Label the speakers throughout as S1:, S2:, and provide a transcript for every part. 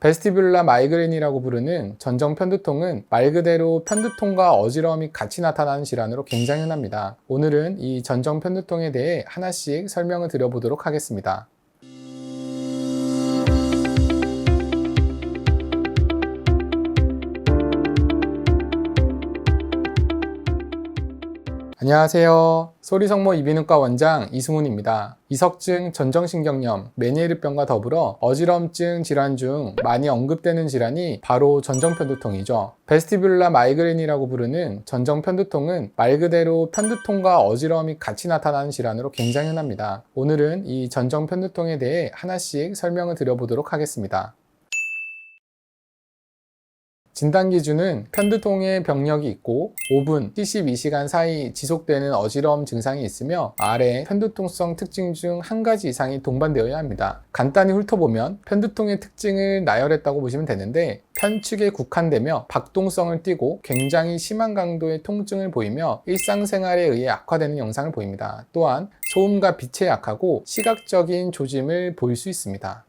S1: 베스티뷸라 마이그레인이라고 부르는 전정 편두통은 말 그대로 편두통과 어지러움이 같이 나타나는 질환으로 굉장히 흔합니다. 오늘은 이 전정 편두통에 대해 하나씩 설명을 드려보도록 하겠습니다. 안녕하세요. 소리성모 이비인후과 원장 이승훈입니다. 이석증, 전정신경염, 메니에르병과 더불어 어지럼증 질환 중 많이 언급되는 질환이 바로 전정편두통이죠. 베스티뷸라 마이그레인이라고 부르는 전정편두통은 말 그대로 편두통과 어지러움이 같이 나타나는 질환으로 굉장히 흔합니다. 오늘은 이 전정편두통에 대해 하나씩 설명을 드려보도록 하겠습니다. 진단 기준은 편두통의 병력이 있고 5분, 72시간 사이 지속되는 어지러움 증상이 있으며 아래 편두통성 특징 중 한 가지 이상이 동반되어야 합니다. 간단히 훑어보면 편두통의 특징을 나열했다고 보시면 되는데 편측에 국한되며 박동성을 띠고 굉장히 심한 강도의 통증을 보이며 일상생활에 의해 악화되는 영상을 보입니다. 또한 소음과 빛에 약하고 시각적인 조짐을 보일 수 있습니다.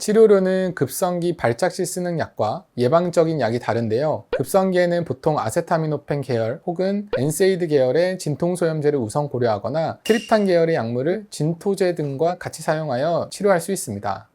S1: 치료료는 급성기 발작 시 쓰는 약과 예방적인 약이 다른데요. 급성기에는 보통 아세타미노펜 계열 혹은 엔세이드 계열의 진통소염제를 우선 고려하거나 트립탄 계열의 약물을 진토제 등과 같이 사용하여 치료할 수 있습니다.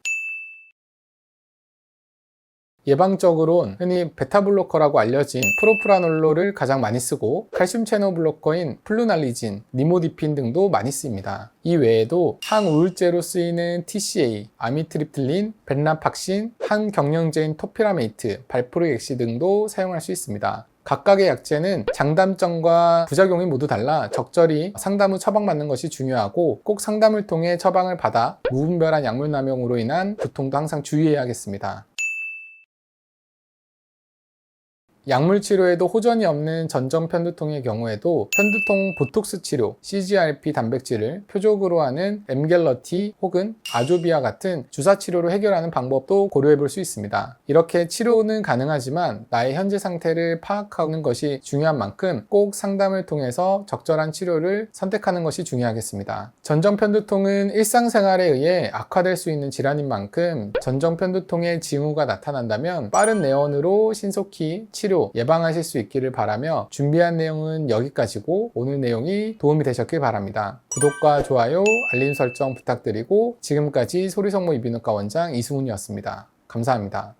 S1: 예방적으로는 흔히 베타블로커라고 알려진 프로프라놀로를 가장 많이 쓰고 칼슘 채널 블로커인 플루날리진, 니모디핀 등도 많이 쓰입니다. 이 외에도 항우울제로 쓰이는 TCA, 아미트리플린, 벤라팍신, 항경령제인 토피라메이트, 발프로엑시 등도 사용할 수 있습니다. 각각의 약제는 장단점과 부작용이 모두 달라 적절히 상담 후 처방받는 것이 중요하고 꼭 상담을 통해 처방을 받아 무분별한 약물 남용으로 인한 두통도 항상 주의해야겠습니다. 약물 치료에도 호전이 없는 전정 편두통의 경우에도 편두통 보톡스 치료, CGRP 단백질을 표적으로 하는 엠겔러티 혹은 아조비아 같은 주사 치료로 해결하는 방법도 고려해 볼 수 있습니다. 이렇게 치료는 가능하지만 나의 현재 상태를 파악하는 것이 중요한 만큼 꼭 상담을 통해서 적절한 치료를 선택하는 것이 중요하겠습니다. 전정 편두통은 일상생활에 의해 악화될 수 있는 질환인 만큼 전정 편두통의 징후가 나타난다면 빠른 내원으로 신속히 치료 치료 예방하실 수 있기를 바라며 준비한 내용은 여기까지고 오늘 내용이 도움이 되셨길 바랍니다. 구독과 좋아요, 알림 설정 부탁드리고 지금까지 소리성모 이비인후과 원장 이승훈이었습니다. 감사합니다.